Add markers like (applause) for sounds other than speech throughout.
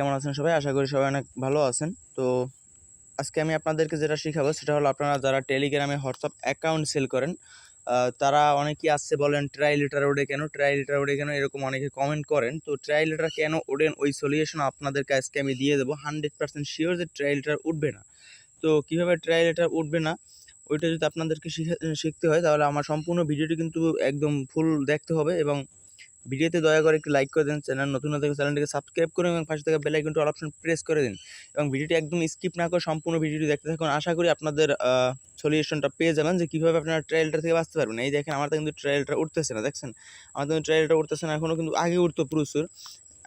কেমন আছেন সবাই? আশা করি সবাই অনেক ভালো আছেন। তো আজকে আমি আপনাদেরকে যেটা শেখাবো সেটা হলো আপনারা যারা টেলিগ্রামে হোয়াটসঅ্যাপ অ্যাকাউন্ট সেল করেন তারা অনেকেই আসছে বলেন, ট্রাই লিটার ওডে কেন? ট্রাই লিটার ওডে কেন? এরকম অনেকে কমেন্ট করেন। তো ট্রাই লিটার কেন ওডেন ওই সলিউশন আপনাদেরকে আজকে আমি দিয়ে দেবো। হান্ড্রেড পার্সেন্ট শিওর যে ট্রাই লিটার উঠবে না। তো কীভাবে ট্রাই লিটার উঠবে না? ওইটা যদি আপনাদেরকে শিখে- শিখতে হয়, তাহলে আমার সম্পূর্ণ ভিডিওটি কিন্তু একদম ফুল দেখতে হবে এবং ভিডিওতে দয়া করে একটু লাইক করে দিন চ্যানেল নতুন নতুন চ্যানেলটিকে সাবস্ক্রাইব করুন এবং পাশে থাকা বেল অল অপশন প্রেস করে দিন। এবং ভিডিওটি একদম স্কিপ না করে সম্পূর্ণ ভিডিওটি দেখতে থাকুন। আশা করি আপনাদের সলিউশনটা পেয়ে যাবেন যে কীভাবে আপনারা ট্রায়ালটা থেকে বাঁচতে পারবেন। এই দেখেন আমার কিন্তু ট্রায়ালটা উঠতেছে না, দেখছেন? আমার তো ট্রায়ালটা উঠতেছে না এখনও কিন্তু আগে উঠতো প্রচুর।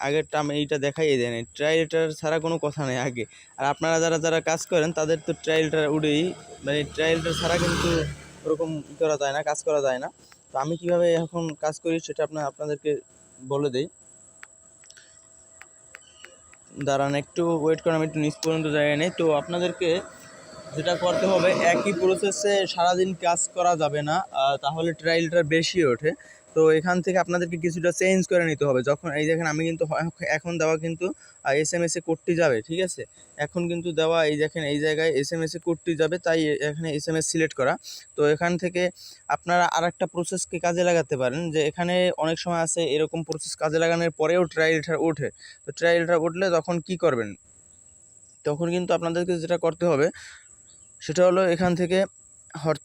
আগেরটা আমি এইটা দেখাই দেয় নাই ট্রায়ালটার ছাড়া কোনো কথা নেই আগে। আর আপনারা যারা যারা কাজ করেন, তাদের তো ট্রায়ালটা উঠেই মানে ট্রায়ালটা ছাড়া কিন্তু ওরকম করা যায় না, কাজ করা যায় না। তো আমি কীভাবে এখন কাজ করি সেটা আপনার আপনাদেরকে বলে দেই। দাঁড়ান, একটু ওয়েট করেন, আমি একটু নিচ পর্যন্ত জায়গায় নেই। তো আপনাদেরকে যেটা করতে হবে, একই প্রসেসে সারাদিন কাজ করা যাবে না তাহলে ট্রায়ালটা বেশি ওঠে। তো এখান থেকে আপনাদেরকে কিছুটা চেঞ্জ করে নিতে হবে। যখন এই দেখেন আমি কিন্তু এখন দেওয়া কিন্তু এস এম এসে কোডটি যাবে, ঠিক আছে? এখন কিন্তু দেওয়া এই দেখেন এই জায়গায় এস এম এসে কোডটি যাবে, তাই এখানে এস এম এস সিলেক্ট করা। তো এখান থেকে আপনারা আর একটা প্রসেসকে কাজে লাগাতে পারেন, যে এখানে অনেক সময় আছে এরকম প্রসেস কাজে লাগানোর পরেও ট্রায়ালটা ওঠে। তো ট্রায়ালটা উঠলে তখন কি করবেন? তখন কিন্তু আপনাদেরকে যেটা করতে হবে, সেটা হলো এখান থেকে হট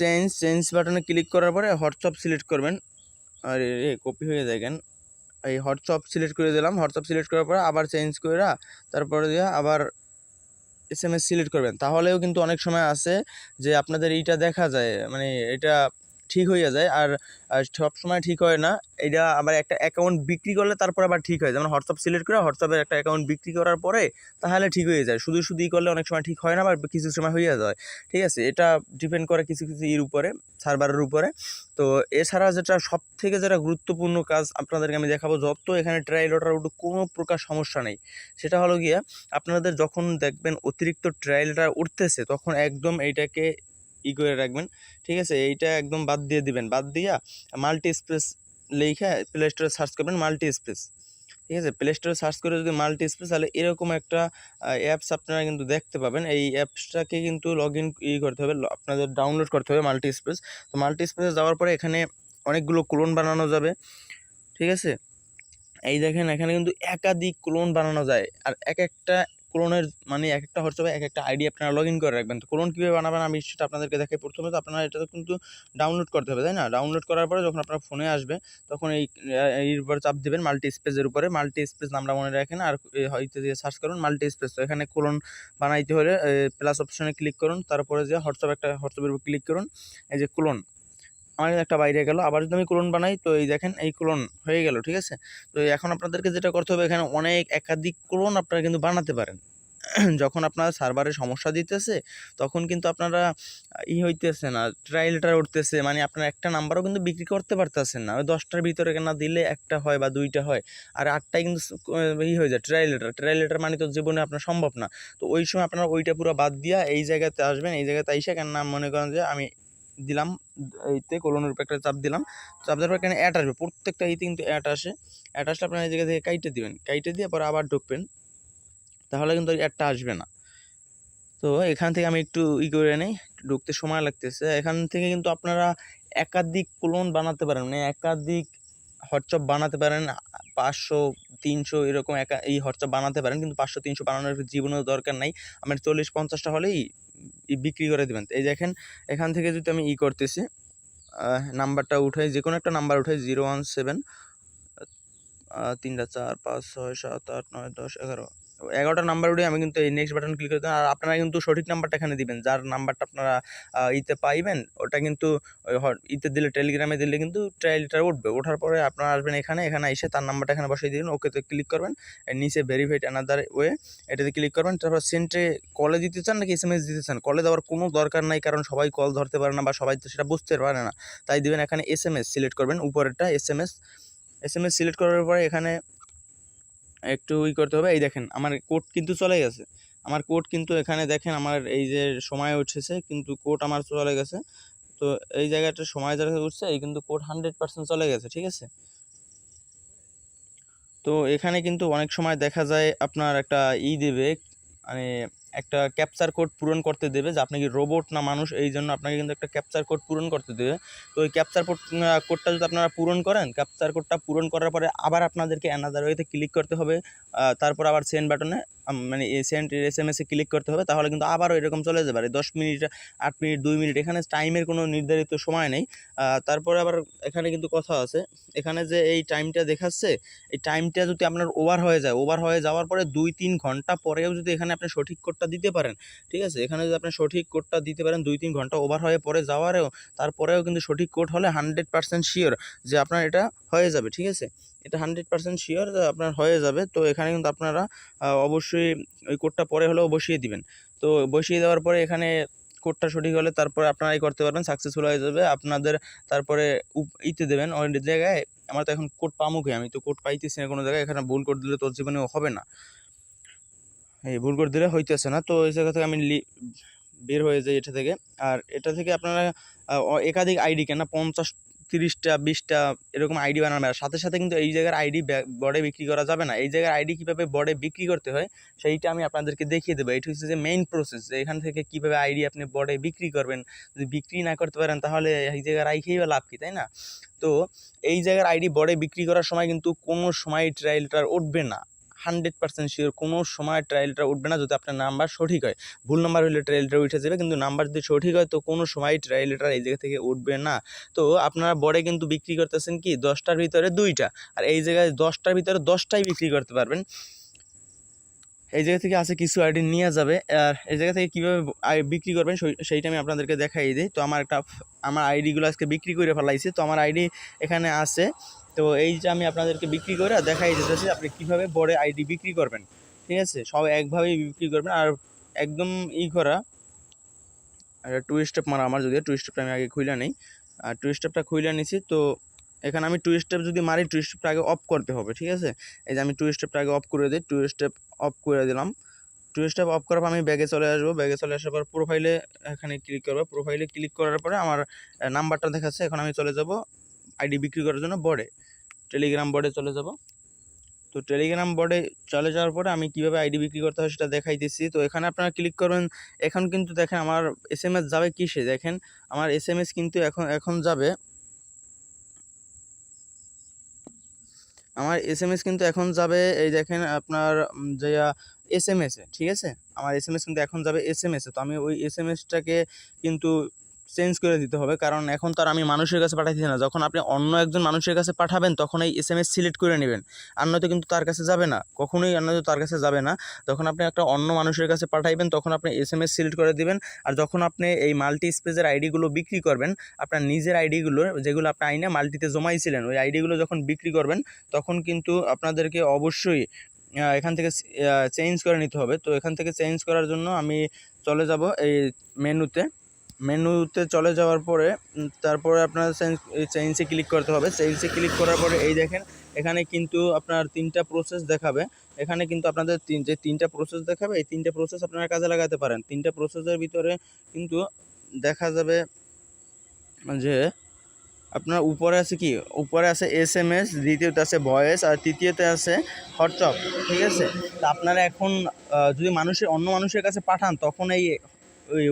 চেঞ্জ চেঞ্জ বাটনে ক্লিক করার পরে হোয়াটসঅ্যাপ সিলেক্ট করবেন। আর এ কপি হয়ে যায় কেন? এই হোয়াটসঅ্যাপ সিলেক্ট করে দিলাম। হোয়াটসঅ্যাপ সিলেক্ট করার পরে আবার চেঞ্জ করে তারপরে দিয়ে আবার এস এম এস সিলেক্ট করবেন। তাহলেও কিন্তু অনেক সময় আছে যে আপনাদের এইটা দেখা যায় মানে এটা ঠিক হয়ে যায় আর সব সময় ঠিক হয় না। এটা আবার একটা অ্যাকাউন্ট বিক্রি করলে তারপর আবার ঠিক হয়। যেমন হোয়াটসঅ্যাপ সিলেক্ট করে হোয়াটসঅ্যাপের একটা অ্যাকাউন্ট বিক্রি করার পরে তাহলে ঠিক হয়ে যায়। শুধু শুধুই করলে অনেক সময় ঠিক হয় না বা কিছু সময় হয়ে যায়। ঠিক আছে? এটা ডিপেন্ড করে কিছু কিছু ইর উপরে সার্ভারের উপরে। তো এছাড়া যেটা সব থেকে যেটা গুরুত্বপূর্ণ কাজ আপনাদেরকে আমি দেখাবো, যত এখানে ট্রায়াল ওটার উঠে কোনো প্রকার সমস্যা নেই। সেটা হলো গিয়ে আপনাদের যখন দেখবেন অতিরিক্ত ট্রায়ালটা উঠতেছে, তখন একদম এইটাকে ই করে রাখবেন। ঠিক আছে? এইটা একদম বাদ দিয়ে দিবেন। বাদ দিয়া মাল্টি স্পেস লিখে প্লে স্টোরে সার্চ করবেন মাল্টি স্পেস। ঠিক আছে? প্লে স্টোরে সার্চ করে যদি মাল্টি স্পেস, তাহলে এরকম একটা অ্যাপস আপনারা কিন্তু দেখতে পাবেন। এই অ্যাপসটাকে কিন্তু লগ ইন ই করতে হবে, আপনাদের ডাউনলোড করতে হবে মাল্টি স্পেস। তো মাল্টি স্পেসে যাওয়ার পরে এখানে অনেকগুলো ক্লোন বানানো যাবে। ঠিক আছে? এই দেখেন, এখানে কিন্তু একাধিক ক্লোন বানানো যায়। আর এক একটা ক্লোনের মানে এক একটা হোয়াটসঅ্যাপে এক একটা আইডি আপনারা লগ ইন করে রাখবেন। তো ক্লোন কীভাবে বানাবেন আমি সেটা আপনাদেরকে দেখাই। প্রথমে তো আপনারা এটা কিন্তু ডাউনলোড করতে হবে, তাই না? ডাউনলোড করার পরে যখন আপনার ফোনে আসবে, তখন এই এর উপর চাপ দেবেন মাল্টি স্পেসের উপরে। মাল্টি স্পেস নামটা মনে রাখেন আর হয়তো দিয়ে সার্চ করুন মাল্টি স্পেস তো এখানে ক্লোন বানাইতে হলে প্লাস অপশনে ক্লিক করুন। তারপরে যে হোয়াটসঅ্যাপ একটা হোয়াটসঅ্যাপের উপর ক্লিক করুন। এই যে ক্লোন আমার একটা বাইরে গেল। আবার যদি আমি ক্লোন বানাই, তো এই দেখেন এই ক্লোন হয়ে গেল, ঠিক আছে? তো এখন আপনাদেরকে যেটা করতে হবে, এখানে অনেক একাধিক ক্লোন আপনারা কিন্তু বানাতে পারেন। (clears throat) যখন আপনার সার্ভারে সমস্যা দিতেছে, তখন কিন্তু আপনারা ই হইতেছে না ট্রায়ালটা উঠতেছে। মানে আপনার একটা নাম্বারও কিন্তু বিক্রি করতে পারতেছেন না। ওই দশটার ভিতরে কেনা দিলে একটা হয় বা দুইটা হয়, আর আটটাই কিন্তু ই হয়ে যায় ট্রায়ালেটার ট্রায়ালেটার মানে তো জীবনে আপনার সম্ভব না। তো ওই সময় আপনারা ওইটা পুরো বাদ দিয়া এই জায়গাতে আসবেন, এই জায়গাতে আইসা কেন নাম মনে করেন যে আমি দিলাম, এইতে কলনের উপর একটা চাপ দিলাম। চাপ দেওয়ার পর এখানে অ্যাড আসবে, প্রত্যেকটা ইতে কিন্তু অ্যাড আসে। অ্যাড আসলে আপনারা এই জায়গা থেকে কাইটে দিবেন। কাইটে দিয়ে পরে আবার ঢুকবেন। তাহলে কিন্তু অ্যাডটা আসবে না। তো এখান থেকে আমি একটু ই করে নিই, ঢুকতে সময় লাগতেছে। এখান থেকে কিন্তু আপনারা একাধিক ক্লোন বানাতে পারেন। মানে একাধিক হোয়াটসঅ্যাপ বানাতে পারেন, পাঁচশো, তিনশো এরকম একা এই হোয়াটসঅ্যাপ বানাতে পারেন। কিন্তু পাঁচশো, তিনশো বানানোর জীবনেও দরকার নাই। আমার চল্লিশ, পঞ্চাশটা হলেই বিক্রি করে দেবেন। এই দেখেন, এখান থেকে যদি আমি ই করতেছি নাম্বারটা উঠাই যে কোনো একটা নাম্বার উঠাই, জিরো ওয়ান সেভেন তিনটা চার, পাঁচ, ছয়, সাত, আট, নয়, দশ, এগারো। এগারোটা নাম্বার উঠে আমি কিন্তু এই নেক্সট বাটন ক্লিক করতে আর আপনারা কিন্তু সঠিক নাম্বারটা এখানে দিবেন। যার নাম্বারটা আপনারা ইতে পাইবেন, ওটা কিন্তু ইতে দিলে টেলিগ্রামে দিলে কিন্তু ট্রায়ালটা উঠবে। ওঠার পরে আপনারা আসবেন এখানে এখানে এসে তার নাম্বারটা এখানে বসিয়ে দিবেন ওকেতে ক্লিক করবেন নিচে ভেরিফাইড অ্যানাদার ওয়ে এটাতে ক্লিক করবেন, তারপর সেন্টে কলে দিতে চান নাকি এস এম এস দিতে চান? কলে দেওয়ার কোনো দরকার নাই, কারণ সবাই কল ধরতে পারে না বা সবাই তো সেটা বুঝতে পারে না। তাই দিবেন এখানে এস এম এস সিলেক্ট করবেন, উপরেরটা S M S S M S select করার পরে এখানে একটু ই করতে হবে। এই দেখেন, আমার কোট কিন্তু চলে গেছে। আমার কোট কিন্তু এখানে দেখেন, আমার এই যে সময় উঠেছে, কিন্তু কোট আমার চলে গেছে। তো এই জায়গাটা সময় যারা উঠছে, এই কিন্তু কোট হান্ড্রেড পার্সেন্ট চলে গেছে, ঠিক আছে? তো তো এখানে কিন্তু অনেক সময় দেখা যায়, আপনার একটা ই দেবে মানে একটা ক্যাপচার কোড পূরণ করতে দেবে যে আপনি কি রোবট না মানুষ, এই জন্য আপনাকে কিন্তু একটা ক্যাপচার কোড পূরণ করতে দেবে। তো ওই ক্যাপচার কোডটা যদি আপনারা পূরণ করেন ক্যাপচার কোডটা পূরণ করার পরে আবার আপনাদেরকে অ্যানাদার ওয়েতে ক্লিক করতে হবে। তারপর আবার সেন্ড বাটনে মানে সেন্ড এস এম এসে ক্লিক করতে হবে, তাহলে কিন্তু আবারও এরকম চলে যেতে পারে। দশ মিনিট, আট মিনিট, দুই মিনিট, এখানে টাইমের কোনো নির্ধারিত সময় নেই। তারপরে আবার এখানে কিন্তু কথা আছে। এখানে যে এই টাইমটা দেখাচ্ছে, এই টাইমটা যদি আপনার ওভার হয়ে যায় ওভার হয়ে যাওয়ার পরে দুই, তিন ঘণ্টা পরেও যদি এখানে আপনি সঠিক কোডটা দিতে পারেন, ঠিক আছে? এখানে যদি আপনি সঠিক কোডটা দিতে পারেন, দুই, তিন ঘণ্টা ওভার হয়ে পরে যাওয়ারেও, তারপরেও কিন্তু সঠিক কোড হলে হান্ড্রেড পার্সেন্ট শিওর যে আপনার এটা হয়ে যাবে, ঠিক আছে? এটা হান্ড্রেড পার্সেন্ট শিওর আপনার হয়ে যাবে। তো এখানে কিন্তু আপনারা অবশ্যই ওই কোডটা পরে হলেও বসিয়ে দিবেন। তো বসিয়ে দেওয়ার পরে এখানে কোডটা সঠিক হলে তারপরে আপনারাই করতে পারবেন সাকসেসফুল হয়ে যাবে। আপনাদের তারপরে ইতে দেবেন ওই জায়গায় আমার তো এখন কোড পামুকে আমি তো কোড পাইতেছি না কোনো জায়গায়, এখানে ভুল কোড দিলে তোর জীবনে হবে না। এই ভুল করে দিলে হইতেছে না। তো এই জায়গা থেকে আমি বের হয়ে যাই এটা থেকে। আর এটা থেকে আপনারা একাধিক আইডি কেনা? পঞ্চাশ তিরিশটা, বিশটা এরকম আইডি বানাবেন আর সাথে সাথে কিন্তু এই জায়গার আইডি বডে বিক্রি করা যাবে না। এই জায়গার আইডি কীভাবে বডে বিক্রি করতে হয়, সেইটা আমি আপনাদেরকে দেখিয়ে দেবো। এটা হচ্ছে যে মেইন প্রসেস যে এখান থেকে কীভাবে আইডি আপনি বডে বিক্রি করবেন। যদি বিক্রি না করতে পারেন, তাহলে এই জায়গার রাইখেই বা লাভ কী, তাই না? তো এই জায়গার আইডি বডে বিক্রি করার সময় কিন্তু কোনো সময় ট্রায়ালটার উঠবে না। হান্ড্রেড পার্সেন্ট শিওর কোনো সময় ট্রায়ালটা উঠবে না যদি আপনার নাম্বার সঠিক হয়। ভুল নাম্বার হলে ট্রায়ালটা উঠে যাবে, কিন্তু নাম্বার যদি সঠিক হয় তো কোনো সময় ট্রায়ালটা এই জায়গা থেকে উঠবে না। তো আপনারা বড়ে কিন্তু বিক্রি করতেছেন কি? দশটার ভিতরে দুইটা। আর এই জায়গায় দশটার ভিতরে দশটাই বিক্রি করতে পারবেন। এই জায়গা থেকে আছে কিছু আইডি নিয়ে যাবে। আর এই জায়গা থেকে কীভাবে বিক্রি করবেন সেই- সেইটা আমি আপনাদেরকে দেখাই দিই। তো আমার একটা আমার আইডিগুলো আজকে বিক্রি করে ফেলাইছি। তো আমার আইডি এখানে আছে। তো এই যে আমি আপনাদেরকে বিক্রি করে দেখাই দিতেছি আপনি কীভাবে বড় আইডি বিক্রি করবেন, ঠিক আছে? সব একভাবেই বিক্রি করবেন আর একদম ই করা। আর টু স্টেপ মারা আমার যদি টু স্টেপটা আমি আগে খুলে নেই। আর টু স্টেপটা খুলে নিছি, তো এখানে আমি টু স্টেপ যদি মারি টু স্টেপটা আগে অফ করতে হবে, ঠিক আছে? এই যে আমি টু স্টেপটা আগে অফ করে দিই টু স্টেপ অফ করে দিলাম। টু স্টেপ অফ করার পর আমি ব্যাগে চলে আসব। ব্যাগে চলে আসার পর প্রোফাইলে এখানে ক্লিক করব। প্রোফাইলে ক্লিক করার পরে আমার নাম্বারটা দেখাচ্ছে, এখন আমি চলে যাব আইডি বিক্রি করার জন্য বোর্ডে টেলিগ্রাম বোর্ডে চলে যাব। তো টেলিগ্রাম বোর্ডে চলে যাওয়ার পরে আমি কীভাবে আইডি বিক্রি করতে হয় সেটা দেখাই দিচ্ছি তো এখানে আপনারা ক্লিক করবেন। এখন কিন্তু দেখেন আমার এস এম এস যাবে কিসে? দেখেন, আমার এস এম এস কিন্তু এখন এখন যাবে। আমার এস এম এস কিন্তু এখন যাবে, এই দেখেন আপনার যে এস এম এসে ঠিক আছে? আমার এস এম এস কিন্তু এখন যাবে এস এম এসে তো আমি ওই এস এম এসটাকে কিন্তু চেঞ্জ করে দিতে হবে। কারণ এখন তো আর আমি মানুষের কাছে পাঠাচ্ছি না। যখন আপনি অন্য একজন মানুষের কাছে পাঠাবেন, তখন এই এস এম এস সিলেক্ট করে নেবেন। আর নয়তো কিন্তু তার কাছে যাবে না। কখনোই আর নয়তো তার কাছে যাবে না। যখন আপনি একটা অন্য মানুষের কাছে পাঠাইবেন, তখন আপনি এস এম এস সিলেক্ট করে দিবেন। আর যখন আপনি এই মাল্টি স্পেসের আইডিগুলো বিক্রি করবেন, আপনার নিজের আইডিগুলো যেগুলো আপনি আইনে মাল্টিতে জমাইছিলেন, ওই আইডিগুলো যখন বিক্রি করবেন, তখন কিন্তু আপনাদেরকে অবশ্যই এখান থেকে চেঞ্জ করে নিতে হবে। তো এখান থেকে চেঞ্জ করার জন্য আমি চলে যাব এই মেনুতে মেনুতে চলে যাওয়ার পরে তারপরে আপনার চেঞ্জ ক্লিক করতে হবে। চেঞ্জে ক্লিক করার পরে এই দেখেন, এখানে কিন্তু আপনার তিনটা প্রসেস দেখাবে। এখানে কিন্তু আপনাদের তিন, যে তিনটা প্রসেস দেখাবে, এই তিনটা প্রসেস আপনারা কাজে লাগাতে পারেন। তিনটা প্রসেসের ভিতরে কিন্তু দেখা যাবে যে আপনার উপরে আছে কি? উপরে আছে এস এম এস দ্বিতীয়তে আছে ভয়েস আর তৃতীয়তে আছে হোয়াটসঅ্যাপ, ঠিক আছে? তা আপনারা এখন যদি মানুষের, অন্য মানুষের কাছে পাঠান, তখন এই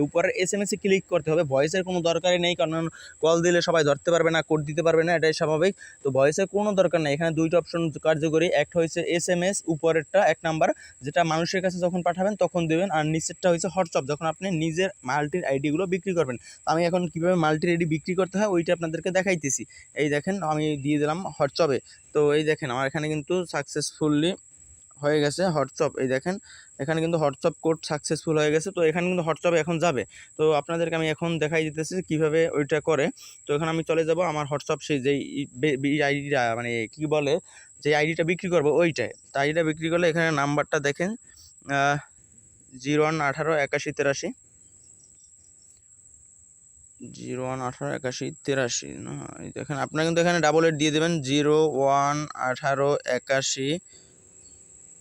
উপরের এস এম এসে ক্লিক করতে হবে। ভয়েসের কোনো দরকারই নেই, কারণ কল দিলে সবাই ধরতে পারবে না কোড দিতে পারবে না, এটাই স্বাভাবিক। তো ভয়েসের কোনো দরকার নেই। এখানে দুইটা অপশন কার্যকরী, একটা হয়েছে এস এম এস উপরেরটা এক নাম্বার যেটা মানুষের কাছে যখন পাঠাবেন তখন দেবেন, আর নিচেরটা হয়েছে হোয়াটসঅ্যাপ যখন আপনি নিজের মাল্টির আইডিগুলো বিক্রি করবেন। আমি এখন কীভাবে মাল্টির আইডি বিক্রি করতে হয়, ওইটা আপনাদেরকে দেখাইতেছি। এই দেখেন, আমি দিয়ে দিলাম হোয়াটসঅ্যাপে তো এই দেখেন, আমার এখানে কিন্তু সাকসেসফুলি হয়ে গেছে হোয়াটসঅ্যাপ। এই দেখেন, এখানে কিন্তু হোয়াটসঅ্যাপ কোড সাকসেসফুল হয়ে গেছে। তো এখানে কিন্তু হোয়াটসঅ্যাপে এখন যাবে। তো আপনাদেরকে আমি এখন দেখাই দিতেছি কীভাবে ওইটা করে। তো এখানে আমি চলে যাব আমার হোয়াটসঅ্যাপ সেই যেই আইডিটা মানে কি বলে, যে আইডিটা বিক্রি করব ওইটাই তো আইডিটা বিক্রি করলে এখানে নাম্বারটা দেখেন জিরো ওয়ান আঠারো একাশি তেরাশি। জিরো ওয়ান আঠারো একাশি তেরাশি, না দেখেন, আপনারা কিন্তু এখানে ডাবল এইট দিয়ে দেবেন, জিরো ওয়ান আঠারো একাশি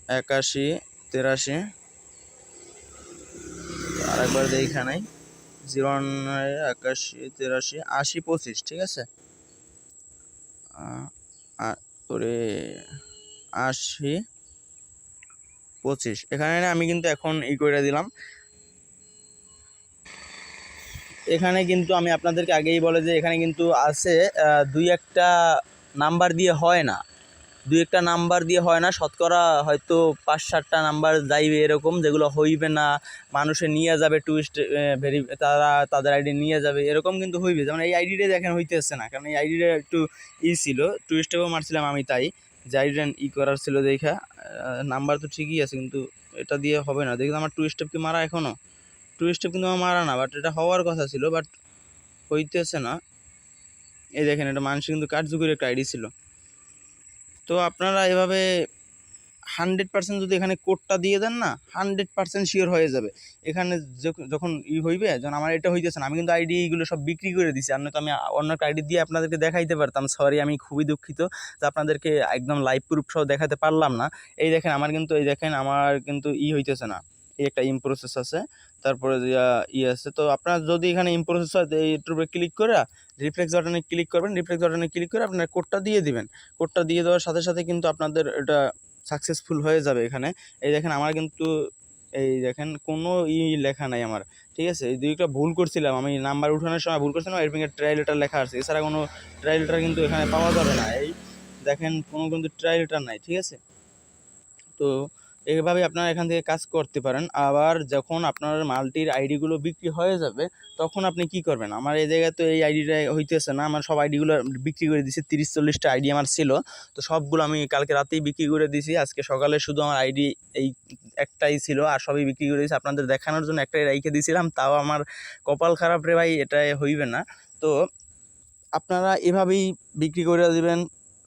একাশি, তেরাশি। আরেকবার দিই এখানে। জিরো একাশি, তেরাশি, আশি, পঁচিশ, ঠিক আছে? আ- আশি, পঁচিশ। এখানে আমি কিন্তু এখন ই করে দিলাম। এখানে কিন্তু আমি আপনাদেরকে আগেই বলে যে এখানে কিন্তু আছে দুই একটা নাম্বার দিয়ে হয় না। দুই একটা নাম্বার দিয়ে হয় না, শতকরা হয়তো পাঁচ সাতটা নাম্বার যাইবে এরকম, যেগুলো হইবে না, মানুষে নিয়ে যাবে টুরিস্ট ভেরি তারা তাদের আইডি নিয়ে যাবে, এরকম কিন্তু হইবে। যেমন এই আইডিটা দেখেন হইতেছে না, কারণ এই আইডিটা একটু ই ছিল টুরিস্টেও মারছিলাম আমি তাই, যে আইডিটা ই করার ছিল দেখা নাম্বার তো ঠিকই আছে, কিন্তু এটা দিয়ে হবে না। দেখি আমার টু স্টেপ কি মারা এখনও টু স্টেপ কিন্তু আমার মারা না বাট এটা হওয়ার কথা ছিল বাট হইতেছে না। এই দেখেন, এটা মানুষ কিন্তু কার্যকরী একটা আইডি ছিল। তো আপনারা এভাবে হান্ড্রেড পার্সেন্ট যদি এখানে কোডটা দিয়ে দেন না, হান্ড্রেড পার্সেন্ট শিওর হয়ে যাবে। এখানে যখন ই হইবে, যখন আমার এটা হইতেছে না, আমি কিন্তু আইডি এইগুলো সব বিক্রি করে দিছি। আর নয়তো আমি অন্য একটা আইডি দিয়ে আপনাদেরকে দেখাইতে পারতাম। সরি আমি খুবই দুঃখিত। যে আপনাদেরকে একদম লাইভ প্রুফ সহ দেখাতে পারলাম না। এই দেখেন, আমার কিন্তু, এই দেখেন, আমার কিন্তু ই হইতেছে না। এই একটা ইম প্রসেস আছে। তারপরে ই আছে। তো আপনার যদি এখানে ইম প্রসেস হয় এইটার উপরে ক্লিক করে রিফ্লেক্স বাটনে ক্লিক করবেন রিফ্লেক্স বাটনে ক্লিক করে আপনার কোডটা দিয়ে দিবেন। কোডটা দিয়ে দেওয়ার সাথে সাথে কিন্তু আপনাদের এটা সাকসেসফুল হয়ে যাবে এখানে। এই দেখেন, আমার কিন্তু এই দেখেন, কোনো ই লেখা নাই আমার, ঠিক আছে? এই দুইটা ভুল করছিলাম, আমি নাম্বার উঠানোর সময় ভুল করছিলাম এর ফিঙ্গার ট্রাই লেটার লেখা আছে। এছাড়া কোনো ট্রায়াল লেটার কিন্তু এখানে পাওয়া যাবে না। এই দেখেন, কোনো কিন্তু ট্রাই লেটার নাই, ঠিক আছে? তো এইভাবে আপনারা এখান থেকে কাজ করতে পারেন। আবার যখন আপনার মাল্টির আইডিগুলো বিক্রি হয়ে যাবে, তখন আপনি কি করবেন? আমার এই জায়গায় তো এই আইডিটা হইতেছে না। আমার সব আইডিগুলো বিক্রি করে দিছি। তিরিশ, চল্লিশটা আইডি আমার ছিল। তো সবগুলো আমি কালকে রাতেই বিক্রি করে দিছি। আজকে সকালে শুধু আমার আইডি এই একটাই ছিল আর সবই বিক্রি করে দিয়েছি। আপনাদের দেখানোর জন্য একটাই রেখে দিয়েছিলাম। তাও আমার কপাল খারাপ রে ভাই, এটা হইবে না। তো আপনারা এভাবেই বিক্রি করে দিবেন।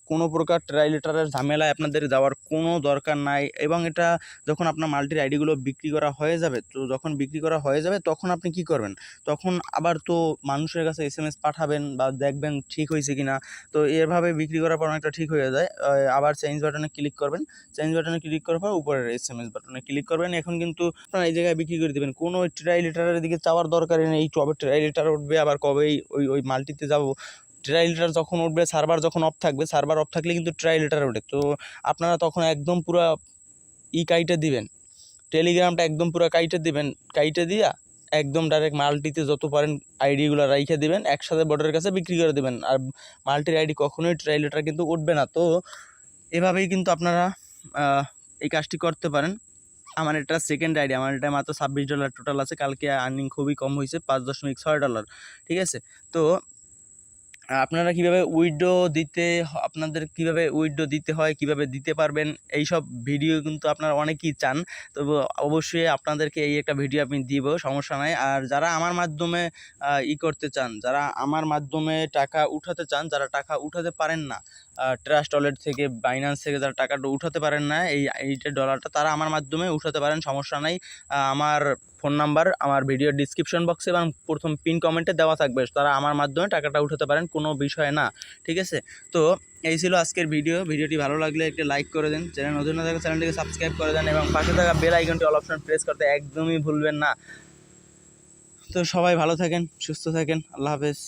কোনো প্রকার ট্রাই লেটারের ঝামেলায় আপনাদের যাওয়ার কোনো দরকার নাই এবং এটা যখন আপনার মাল্টির আইডিগুলো বিক্রি করা হয়ে যাবে, তো যখন বিক্রি করা হয়ে যাবে তখন আপনি কি করবেন? তখন আবার তো মানুষের কাছে এস এম এস পাঠাবেন বা দেখবেন ঠিক হয়েছে কি না তো এভাবে বিক্রি করার পর অনেকটা ঠিক হয়ে যায়। আবার চেঞ্জ বাটনে ক্লিক করবেন। চেঞ্জ বাটনে ক্লিক করার পর উপরের এস এম এস বাটনে ক্লিক করবেন। এখন কিন্তু আপনারা এই জায়গায় বিক্রি করে দেবেন। কোনো ট্রাই লেটারের দিকে চাওয়ার দরকারই নেই। কবে ট্রাই লেটার উঠবে, আবার কবেই ওই ওই মাল্টিতে যাব। ট্রাই লেটার যখন উঠবে সার্ভার যখন অফ থাকবে সার্ভার অফ থাকলে কিন্তু ট্রাই লেটার ওঠে তো আপনারা তখন একদম পুরো ই কাইটে দিবেন। টেলিগ্রামটা একদম পুরো কাইটে দিবেন। কাইটে দিয়া একদম ডাইরেক্ট মাল্টিতে যত পারেন আইডিগুলো রাইখে দিবেন, একসাথে বোর্ডের কাছে বিক্রি করে দেবেন। আর মাল্টির আইডি কখনোই ট্রাই লেটার কিন্তু উঠবে না। তো এভাবেই কিন্তু আপনারা এই কাজটি করতে পারেন। আমার এটা সেকেন্ড আইডি আমার এটা মাত্র ছাব্বিশ ডলার টোটাল আছে। কালকে আর্নিং খুবই কম হয়েছে পাঁচ দশমিক ছয় ডলার ঠিক আছে? তো আপনারা কীভাবে উইডো দিতে আপনাদের কীভাবে উইডো দিতে হয়, কীভাবে দিতে পারবেন এই সব ভিডিও কিন্তু আপনারা অনেকেই চান। তো অবশ্যই আপনাদেরকে এই একটা ভিডিও আমি দিব, সমস্যা নাই। আর যারা আমার মাধ্যমে ই করতে চান, যারা আমার মাধ্যমে টাকা উঠাতে চান, যারা টাকা উঠাতে পারেন না ট্রাস্ট ওয়ালেট থেকে বাইন্যান্স থেকে যারা টাকাটা উঠাতে পারেন না, এই এইটা ডলারটা তারা আমার মাধ্যমে উঠাতে পারেন, সমস্যা নাই। আমার ফোন নাম্বার আমার ভিডিও ডিসক্রিপশন বক্সে এবং প্রথম পিন কমেন্টে দেওয়া থাকবে, তারা আমার মাধ্যমে টাকাটা উঠাতে পারেন, কোনো বিষয় না, ঠিক আছে? তো, এই ছিল আজকের ভিডিও ভিডিওটি ভালো লাগলে একটি লাইক করে দেন চ্যানেল নতুন না থাকলে চ্যানেলটিকে সাবস্ক্রাইব করে দেন এবং পাশে থাকা বেল আইকনটি অল অপশন প্রেস করতে একদমই ভুলবেন না। তো সবাই ভালো থাকেন, সুস্থ থাকেন, আল্লাহ হাফেজ।